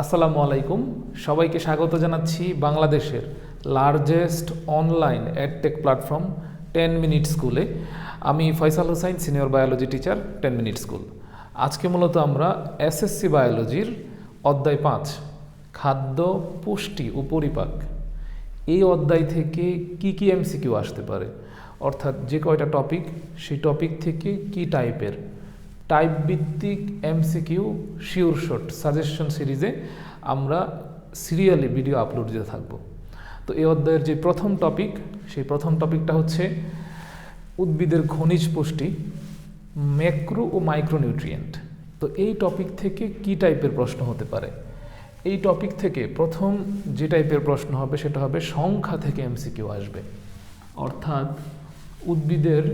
আসসালামু আলাইকুম। সবাইকে স্বাগত জানাচ্ছি বাংলাদেশের largest online adtech platform ten minute স্কুলে আমি Faisal Hossain senior biology teacher ten minute school আজকে মূলত আমরা এসএসসি বায়োলজির অধ্যায় পাঁচ, খাদ্য পুষ্টি ও পরিপাক এই অধ্যায় থেকে কি কি এমসিকিউ আসতে পারে? অর্থাৎ যে কয়টা টপিক সেই টপিক থেকে কি টাইপের টাইপ ভিত্তিক এমসিকিউ শিওর শট সাজেশন সিরিজে আমরা সিরিয়ালি ভিডিও আপলোড দিতে থাকব। তো এই অধ্যায়ের যে প্রথম টপিক, সেই প্রথম টপিকটা হচ্ছে উদ্ভিদের খনিজ পুষ্টি, ম্যাক্রো ও মাইক্রোনিউট্রিয়েন্ট। তো এই টপিক থেকে কি টাইপের প্রশ্ন হতে পারে? এই টপিক থেকে প্রথম যে টাইপের প্রশ্ন হবে, সেটা হবে সংখ্যা থেকে এমসিকিউ আসবে। অর্থাৎ উদ্ভিদের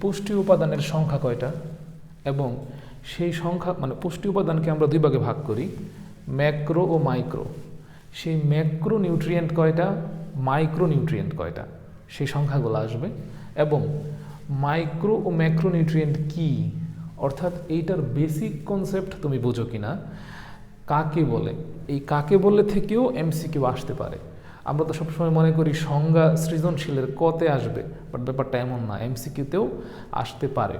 পুষ্টি উপাদানের সংখ্যা কয়টা? এবং সেই সংখ্যা মানে পুষ্টি উপাদানকে আমরা দুই ভাগে ভাগ করি, ম্যাক্রো ও মাইক্রো। সেই ম্যাক্রো নিউট্রিয়েন্ট কয়টা? মাইক্রো নিউট্রিয়েন্ট কয়টা? সেই সংখ্যাগুলো আসবে। এবং মাইক্রো ও ম্যাক্রো নিউট্রিয়েন্ট কী? অর্থাৎ এইটার বেসিক কনসেপ্ট তুমি বোঝো কি না কাকে বলে? এই কাকে বলে থেকেও এমসিকিউ আসতে পারে। আমরা তো সবসময় মনে করি সংজ্ঞা সৃজনশীলের কতে আসবে, বাট ব্যাপারটা এমন না এমসিকিউতেও আসতে পারে।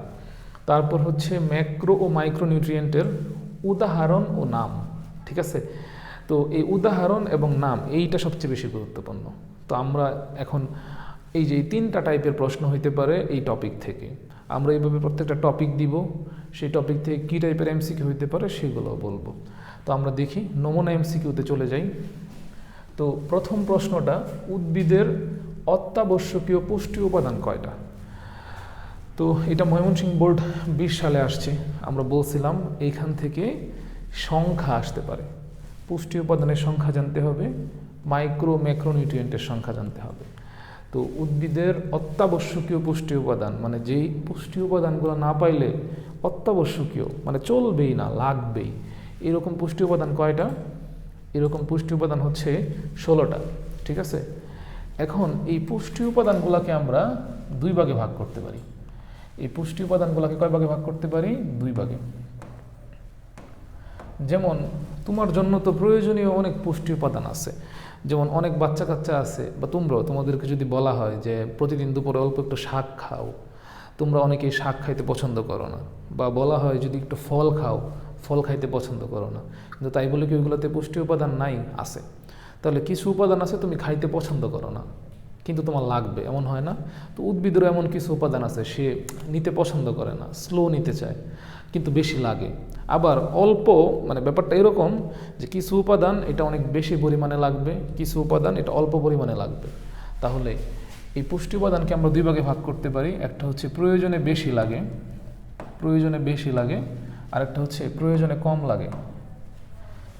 তারপর হচ্ছে ম্যাক্রো ও মাইক্রো নিউট্রিয়েন্টের উদাহরণ ও নাম, ঠিক আছে? তো এই উদাহরণ এবং নাম, এইটা সবচেয়ে বেশি গুরুত্বপূর্ণ। তো আমরা এখন এই যে তিনটা টাইপের প্রশ্ন হইতে পারে এই টপিক থেকে। আমরা এইভাবে প্রত্যেকটা টপিক দিব, সেই টপিক থেকে কী টাইপের এমসিকিউ হইতে পারে সেগুলো বলব। তো আমরা দেখি, নমুনা এমসিকিউতে চলে যাই। তো প্রথম প্রশ্নটা, উদ্ভিদের অত্যাবশ্যকীয় পুষ্টি উপাদান কয়টা? তো এটা ময়মনসিংহ বোর্ড বিশ সালে আসছে। আমরা বলছিলাম এইখান থেকে সংখ্যা আসতে পারে। পুষ্টি উপাদানের সংখ্যা জানতে হবে, মাইক্রো ম্যাক্রোনিউট্রিয়েন্টের সংখ্যা জানতে হবে। তো উদ্ভিদের অত্যাবশ্যকীয় পুষ্টি উপাদান মানে যেই পুষ্টি উপাদানগুলো না পাইলে অত্যাবশ্যকীয় মানে চলবেই না, লাগবেই। এরকম পুষ্টি উপাদান কয়টা? এরকম পুষ্টি উপাদান হচ্ছে ষোলোটা, ঠিক আছে? এখন এই পুষ্টি উপাদানগুলোকে আমরা দুই ভাগে ভাগ করতে পারি। এই পুষ্টি উপাদানগুলোকে কয় ভাগে ভাগ করতে পারি? দুই ভাগে। যেমন, তোমার জন্য তো প্রয়োজনীয় অনেক পুষ্টি উপাদান আছে। যেমন, অনেক বাচ্চা কাচ্চা আছে, বা তোমরাও, তোমাদেরকে যদি বলা হয় যে প্রতিদিন দুপুরে অল্প একটু শাক খাও, তোমরা অনেকেই শাক খাইতে পছন্দ করো না। বা বলা হয় যদি একটু ফল খাও, ফল খাইতে পছন্দ করো না। কিন্তু তাই বলে কি ওইগুলোতে পুষ্টি উপাদান নাই, আছে। তাহলে কিছু উপাদান আছে তুমি খাইতে পছন্দ করো না। কিন্তু তোমার লাগবে, এমন হয় না? তো উদ্ভিদেরও এমন কিছু উপাদান আছে, সে নিতে পছন্দ করে না স্লো নিতে চায়, কিন্তু বেশি লাগে। আবার অল্প মানে ব্যাপারটা এরকম যে কিছু উপাদান এটা অনেক বেশি পরিমাণে লাগবে, কিছু উপাদান এটা অল্প পরিমাণে লাগবে। তাহলে এই পুষ্টি উপাদানকে আমরা দুই ভাগে ভাগ করতে পারি, একটা হচ্ছে প্রয়োজনে বেশি লাগে, প্রয়োজনে বেশি লাগে, আর একটা হচ্ছে প্রয়োজনে কম লাগে।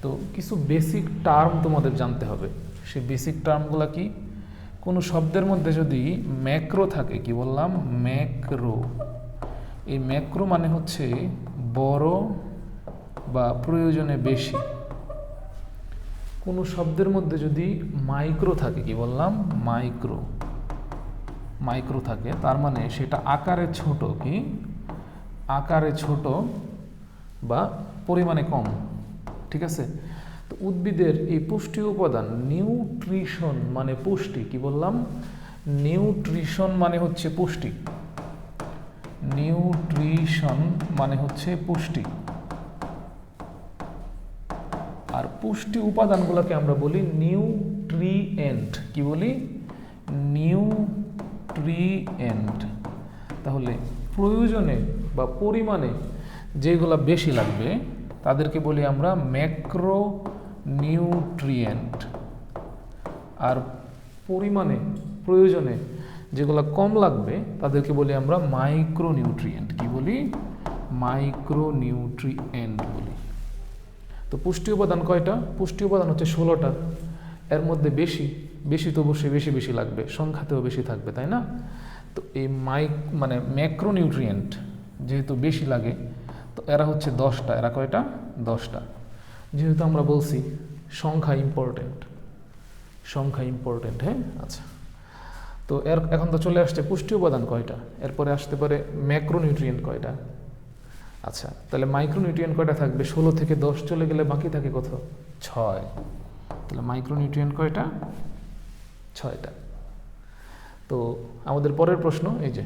তো কিছু বেসিক টার্ম তোমাদের জানতে হবে সেই বেসিক টার্মগুলো কি? কোনো শব্দের মধ্যে যদি ম্যাক্রো থাকে, কি বললাম? ম্যাক্রো। এই ম্যাক্রো মানে হচ্ছে বড় বা প্রয়োজনে বেশি। কোনো শব্দের মধ্যে যদি মাইক্রো থাকে, কি বললাম? মাইক্রো। মাইক্রো থাকে, তার মানে সেটা আকারে ছোট কি? আকারে ছোট বা পরিমাণে কম। ঠিক আছে? উদ্ভিদের এই পুষ্টি উপাদান নিউট্রিশন মানে পুষ্টি, কি বললাম? নিউট্রিশন মানে হচ্ছে পুষ্টি। নিউট্রিশন মানে হচ্ছে পুষ্টি। আর পুষ্টি উপাদানগুলোকে আমরা বলি নিউট্রিয়েন্ট কি বলি? নিউট্রিয়েন্ট তাহলে প্রয়োজনে বা পরিমাণে যেগুলো বেশি লাগবে, তাদেরকে বলি আমরা ম্যাক্রো নিউট্রিয়েন্ট আর পরিমাণে, প্রয়োজনে যেগুলো কম লাগবে, তাদেরকে বলি আমরা মাইক্রো নিউট্রিয়েন্ট কি বলি? মাইক্রো নিউট্রিয়েন্ট বলি। তো পুষ্টি উপাদান কয়টা? পুষ্টি উপাদান হচ্ছে ষোলোটা। এর মধ্যে বেশি বেশি তো অবশ্যই বেশি বেশি লাগবে, সংখ্যাতেও বেশি থাকবে, তাই না? তো এই মাইক মানে ম্যাক্রো নিউট্রিয়েন্ট যেহেতু বেশি লাগে, তো এরা হচ্ছে দশটা। এরা কয়টা? দশটা। যেহেতু আমরা বলছি সংখ্যা ইম্পর্টেন্ট সংখ্যা ইম্পর্টেন্ট হ্যাঁ? আচ্ছা। তো এর, এখন তো চলে আসছে পুষ্টি উপাদান কয়টা? এরপরে আসতে পারে ম্যাক্রোনিউট্রিয়েন্ট কয়টা? আচ্ছা তাহলে মাইক্রোনিউট্রিয়েন্ট কয়টা থাকবে? ষোলো থেকে দশ চলে গেলে বাকি থাকে কত? ছয়। তাহলে মাইক্রোনিউট্রিয়েন্ট কয়টা? ছয়টা। তো আমাদের পরের প্রশ্ন, এই যে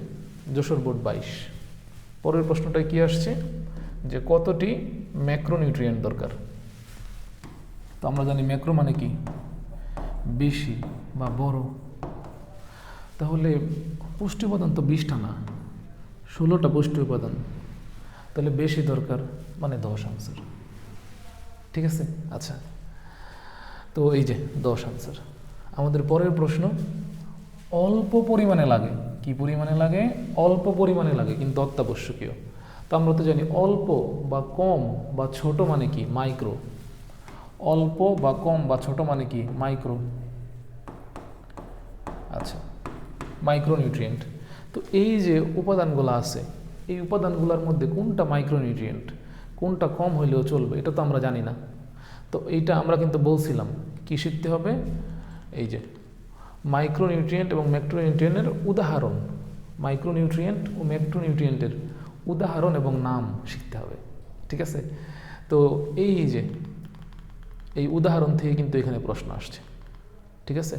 যশোর বোর্ড বাইশ। পরের প্রশ্নটায় কি আসছে? যে কতটি ম্যাক্রোনিউট্রিয়েন্ট দরকার? তো আমরা জানি ম্যাক্রো মানে কি? বেশি বা বড়। তাহলে পুষ্টি উপাদান তো বিশটা না, ষোলোটা পুষ্টি উপাদান। তাহলে বেশি দরকার মানে দশ আনসার। ঠিক আছে? আচ্ছা। তো এই যে দশ আনসার। আমাদের পরের প্রশ্ন, অল্প পরিমাণে লাগে। কি পরিমাণে লাগে? অল্প পরিমাণে লাগে, কিন্তু অত্যাবশ্যকীয়। তো আমরা তো জানি অল্প বা কম বা ছোট মানে কি? মাইক্রো। অল্প বা কম বা ছোট মানে কি? মাইক্রো আচ্ছা মাইক্রোনিউট্রিয়েন্ট তো এই যে উপাদানগুলো আছে, এই উপাদানগুলোর মধ্যে কোনটা মাইক্রোনিউট্রিয়েন্ট কোনটা কম হইলেও চলবে, এটা তো আমরা জানি না। তো এইটা আমরা কিন্তু বলছিলাম, কি শিখতে হবে? এই যে মাইক্রোনিউট্রিয়েন্ট এবং ম্যাক্রোনিউট্রিয়েন্টের উদাহরণ। মাইক্রোনিউট্রিয়েন্ট ও ম্যাক্রোনিউট্রিয়েন্টের উদাহরণ এবং নাম শিখতে হবে, ঠিক আছে? তো এই যে এই উদাহরণ থেকে কিন্তু এখানে প্রশ্ন আসছে। ঠিক আছে?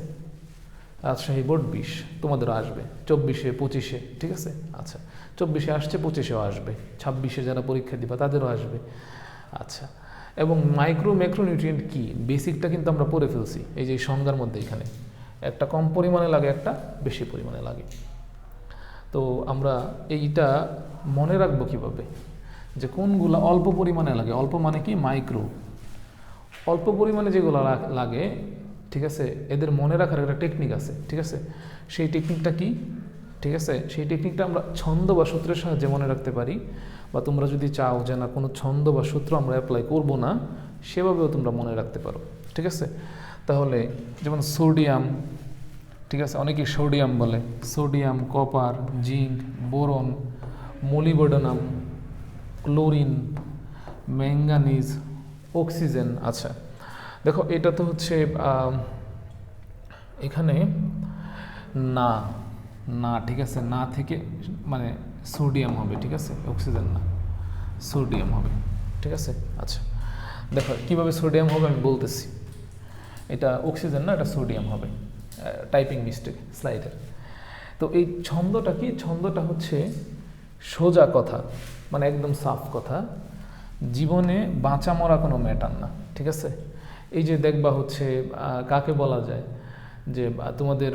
রাজশাহী বোর্ড বিশ, তোমাদেরও আসবে। চব্বিশে, পঁচিশে, ঠিক আছে? আচ্ছা চব্বিশে আসছে, পঁচিশেও আসবে। ছাব্বিশে যারা পরীক্ষা দিবা, তাদেরও আসবে। আচ্ছা এবং মাইক্রো ম্যাক্রোনিউট্রিয়েন্ট কি? বেসিকটা কিন্তু আমরা পড়ে ফেলছি, এই যে সংজ্ঞার মধ্যে এখানে। একটা কম পরিমাণে লাগে, একটা বেশি পরিমাণে লাগে। তো আমরা এইটা মনে রাখব কীভাবে? যে কোনগুলো অল্প পরিমাণে লাগে? অল্প মানে কি? মাইক্রো অল্প পরিমাণে যেগুলো লাগে, ঠিক আছে, এদের মনে রাখার একটা টেকনিক আছে, ঠিক আছে? সেই টেকনিকটা কি? ঠিক আছে? সেই টেকনিকটা আমরা ছন্দ বা সূত্রের সাহায্যে মনে রাখতে পারি। বা তোমরা যদি চাও যে না, কোনো ছন্দ বা সূত্র আমরা অ্যাপ্লাই করব না, সেভাবেও তোমরা মনে রাখতে পারো, ঠিক আছে? তাহলে যেমন সোডিয়াম, ঠিক আছে? অনেকেই সোডিয়াম বলে। Sodium, copper, zinc, boron molybdenum chlorine manganese oxygen আচ্ছা দেখো, এটা তো হচ্ছে এখানে না না, ঠিক আছে, না থেকে মানে সোডিয়াম হবে, ঠিক আছে? অক্সিজেন না, সোডিয়াম হবে, ঠিক আছে? আচ্ছা দেখো, কীভাবে সোডিয়াম হবে আমি বলতেছি। এটা অক্সিজেন না, এটা সোডিয়াম হবে টাইপিং মিস্টেক স্লাইডের তো এই ছন্দটা কি? ছন্দটা হচ্ছে সোজা কথা মানে একদম সাফ কথা। জীবনে বাঁচা মরা কোনো ম্যাটার না, ঠিক আছে? এই যে দেখবা হচ্ছে কাকে বলা যায়? যে তোমাদের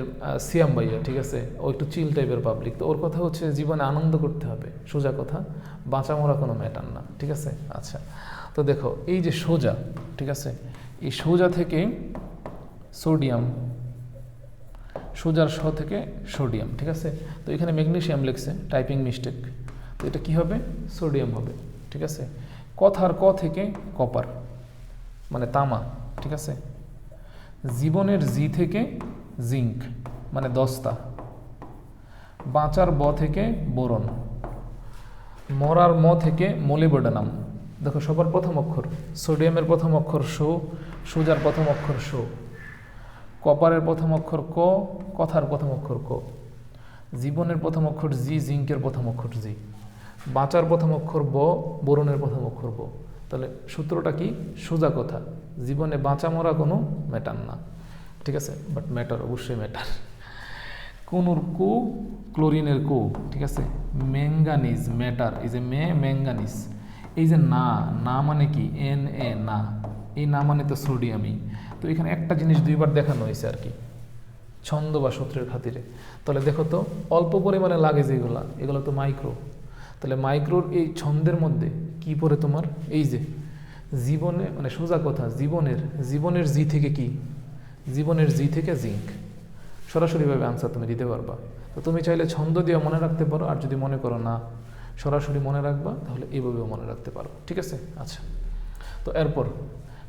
সিয়াম ভাইয়া, ঠিক আছে? ও একটু চিল টাইপের পাবলিক তো ওর কথা হচ্ছে, জীবনে আনন্দ করতে হবে, সোজা কথা। বাঁচা মরা কোনো ম্যাটার না, ঠিক আছে? আচ্ছা তো দেখো, এই যে সোজা, ঠিক আছে? এই সোজা থেকে সোডিয়াম, সোজার স থেকে সোডিয়াম, ঠিক আছে? তো এখানে ম্যাগনেসিয়াম লিখছে টাইপিং মিস্টেক তো এটা কি হবে? সোডিয়াম হবে, ঠিক আছে? কথার ক থেকে কপার মানে তামা, ঠিক আছে? জীবনের জি থেকে জিঙ্ক মানে দস্তা। বাঁচার ব থেকে বোরন। মরার ম থেকে মলিবডানাম। দেখো, সবার প্রথম অক্ষর, সোডিয়ামের প্রথম অক্ষর সো, সোজার প্রথম অক্ষর সো। কপারের প্রথম অক্ষর ক, কথার প্রথম অক্ষর ক। জীবনের প্রথম অক্ষর জি, জিঙ্কের প্রথম অক্ষর জি। বাঁচার প্রথম অক্ষর ব বরণের প্রথম অক্ষর ব তাহলে সূত্রটা কি? সোজা কথা। জীবনে বাঁচা মরা কোনো ম্যাটার না। ঠিক আছে? বাট ম্যাটার অবশ্যই ম্যাটার কোনুর কু ক্লোরিনের কু ঠিক আছে? ম্যাঙ্গানিজ ম্যাটার এই যে মে ম্যাঙ্গানিজ এই যে না না মানে কি? এন এ না। এই না মানে তো সোডিয়ামই তো এখানে একটা জিনিস দুইবার দেখানো হয়েছে আর কি। ছন্দ বা সূত্রের খাতিরে। তাহলে দেখো তো, অল্প পরিমাণে লাগে যেগুলো, এগুলো তো মাইক্রো তাহলে মাইক্রোর এই ছন্দের মধ্যে কি পড়ে তোমার? এই যে, জীবনে মানে সোজা কথা, জীবনের জীবনের জি থেকে কি? জীবনের জি থেকে জিঙ্ক সরাসরিভাবে আনসার তুমি দিতে পারবা। তো তুমি চাইলে ছন্দ দিয়ে মনে রাখতে পারো, আর যদি মনে করো না, সরাসরি মনে রাখবা, তাহলে এইভাবেও মনে রাখতে পারো। ঠিক আছে? আচ্ছা। তো এরপর,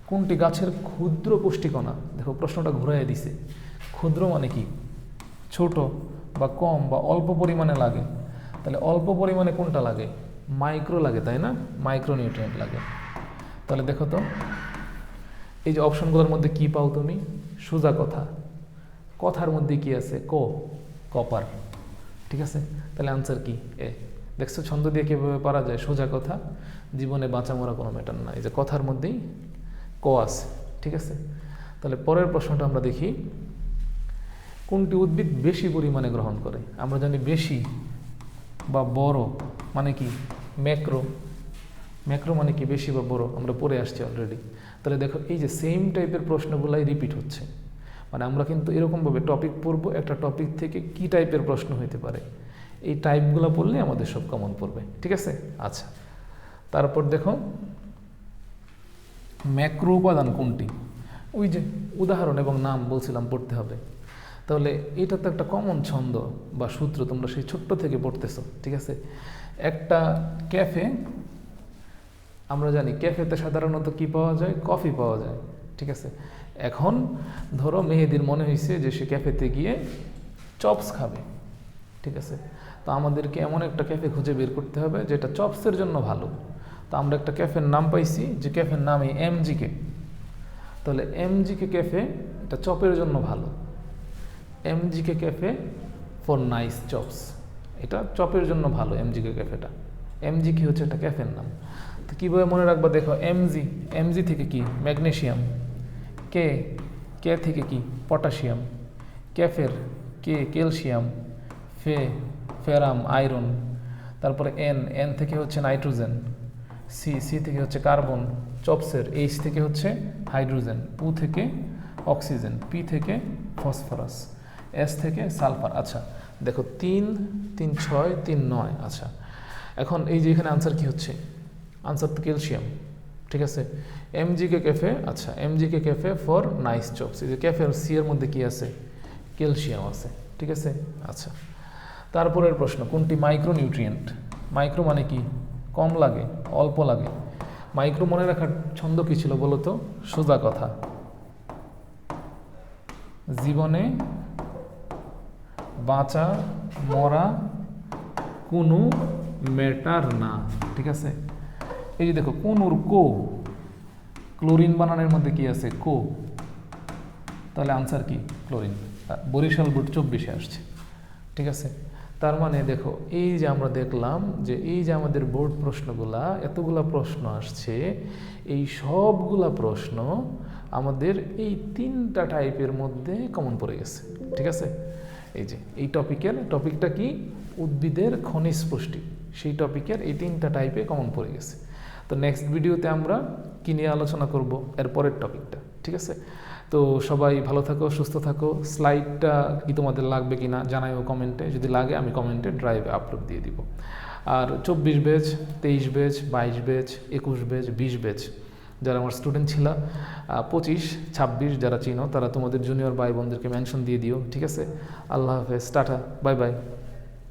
কোনটি গাছের ক্ষুদ্র পুষ্টিকণা? দেখো, প্রশ্নটা ঘুরাই দিছে। ক্ষুদ্র মানে কি? ছোট বা কম বা অল্প পরিমাণে লাগে। তাহলে অল্প পরিমাণে কোনটা লাগে? মাইক্রো লাগে, তাই না? মাইক্রো নিউট্রিয়েন্ট লাগে। তাহলে দেখো তো, এই যে অপশনগুলোর মধ্যে কি পাও তুমি? সোজা কথা। কথার মধ্যে কি আছে? ক, কপার। ঠিক আছে? তাহলে আনসার কি? এ। দেখছ, ছন্দ দিয়ে কীভাবে পারা যায়? সোজা কথা। জীবনে বাঁচা মরা কোনো ম্যাটার না এই যে কথার মধ্যেই ক আছে। ঠিক আছে? তাহলে পরের প্রশ্নটা আমরা দেখি। কোনটি উদ্ভিদ বেশি পরিমাণে গ্রহণ করে? আমরা জানি বেশি। বা বড় মানে কি? ম্যাক্রো ম্যাক্রো মানে কি? বেশি বা বড়, আমরা পড়ে আসছি অলরেডি তাহলে দেখো, এই যে সেম টাইপের প্রশ্নগুলাই রিপিট হচ্ছে। মানে আমরা কিন্তু এরকমভাবে টপিক পড়ব, একটা টপিক থেকে কি টাইপের প্রশ্ন হইতে পারে? এই টাইপগুলো পড়লে আমাদের সব কমন পড়বে, ঠিক আছে? আচ্ছা। তারপর দেখো, ম্যাক্রো উপাদান কোনটি? ওই যে উদাহরণ এবং নাম বলছিলাম পড়তে হবে। তাহলে এটা তো একটা কমন ছন্দ বা সূত্র তোমরা সেই ছোট্ট থেকে পড়তেছো, ঠিক আছে? একটা ক্যাফে আমরা জানি ক্যাফেতে সাধারণত কি পাওয়া যায়? কফি পাওয়া যায়, ঠিক আছে? এখন ধরো মেহেদির মনে হয়েছে যে সে ক্যাফেতে গিয়ে চপস খাবে, ঠিক আছে? তো আমাদেরকে এমন একটা ক্যাফে খুঁজে বের করতে হবে যেটা চপসের জন্য ভালো। তো আমরা একটা ক্যাফের নাম পাইছি, যে ক্যাফের নাম এই এমজিকে তাহলে এমজিকে ক্যাফে এটা চপের জন্য ভালো। MGK cafe for nice chops এটা চপের জন্য ভালো এমজিকে ক্যাফেটা এমজিকে হচ্ছে একটা ক্যাফের নাম। তো কীভাবে মনে রাখবা দেখো এমজি এমজি থেকে কি? ম্যাগনেশিয়াম। কে কে থেকে কি? পটাশিয়াম। ক্যাফের কে ক্যালসিয়াম। ফে ফেরাম, আয়রন। তারপরে এন এন থেকে হচ্ছে নাইট্রোজেন। সি সি থেকে হচ্ছে কার্বন। চপসের এইচ থেকে হচ্ছে হাইড্রোজেন। পু থেকে অক্সিজেন। পি থেকে ফসফরাস। এস থেকে সালফার আচ্ছা। দেখো, তিন তিন, ছয়, তিন, নয় আচ্ছা। এখন এই যে এখানে আনসার কি হচ্ছে? আনসার তো ক্যালসিয়াম ঠিক আছে? এমজিকে ক্যাফে আচ্ছা MGK cafe for nice chops এই যে ক্যাফের সি এর মধ্যে কি আছে? ক্যালসিয়াম আছে, ঠিক আছে? আচ্ছা। তারপরের প্রশ্ন, কোনটি মাইক্রো নিউট্রিয়েন্ট মাইক্রো মানে কি? কম লাগে, অল্প লাগে। মাইক্রো মনে রাখার ছন্দ কী ছিল বলো তো? সোজা কথা। জীবনে বাঁচা, মরা, কোনো ম্যাটার না, ঠিক আছে? এই যে দেখো, কোনুর কো, ক্লোরিন বানানোর মধ্যে কি আছে? কো। তাহলে আনসার কি? ক্লোরিন। বরিশাল বোর্ড চব্বিশে আসছে, ঠিক আছে? তার মানে দেখো, এই যে আমরা দেখলাম যে এই যে আমাদের বোর্ড প্রশ্নগুলা, এতগুলা প্রশ্ন আসছে, এই সবগুলা প্রশ্ন আমাদের এই তিনটা টাইপের মধ্যে কমন পড়ে গেছে, ঠিক আছে? এই যে, এই টপিকের টপিকটা কি? উদ্ভিদের খনিজ পুষ্টি। সেই টপিকের এই তিনটা টাইপে কমন পড়ে গেছে। তো নেক্সট ভিডিওতে আমরা কি নিয়ে আলোচনা করব? এর পরের টপিকটা ঠিক আছে? তো সবাই ভালো থাকো, সুস্থ থাকো। স্লাইডটা কি তোমাদের লাগবে কি না জানাইও কমেন্টে যদি লাগে, আমি কমেন্টে ড্রাইভে আপলোড দিয়ে দিব। আর চব্বিশ বেচ তেইশ বেচ বাইশ বেচ একুশ বেচ বিশ বেচ যারা আমার স্টুডেন্ট ছিল পঁচিশ, ছাব্বিশ যারা চিনো, তারা তোমাদের জুনিয়র ভাই বোনদেরকে মেনশন দিয়ে দিও, ঠিক আছে? আল্লাহ হাফেজ, টাটা বাই বাই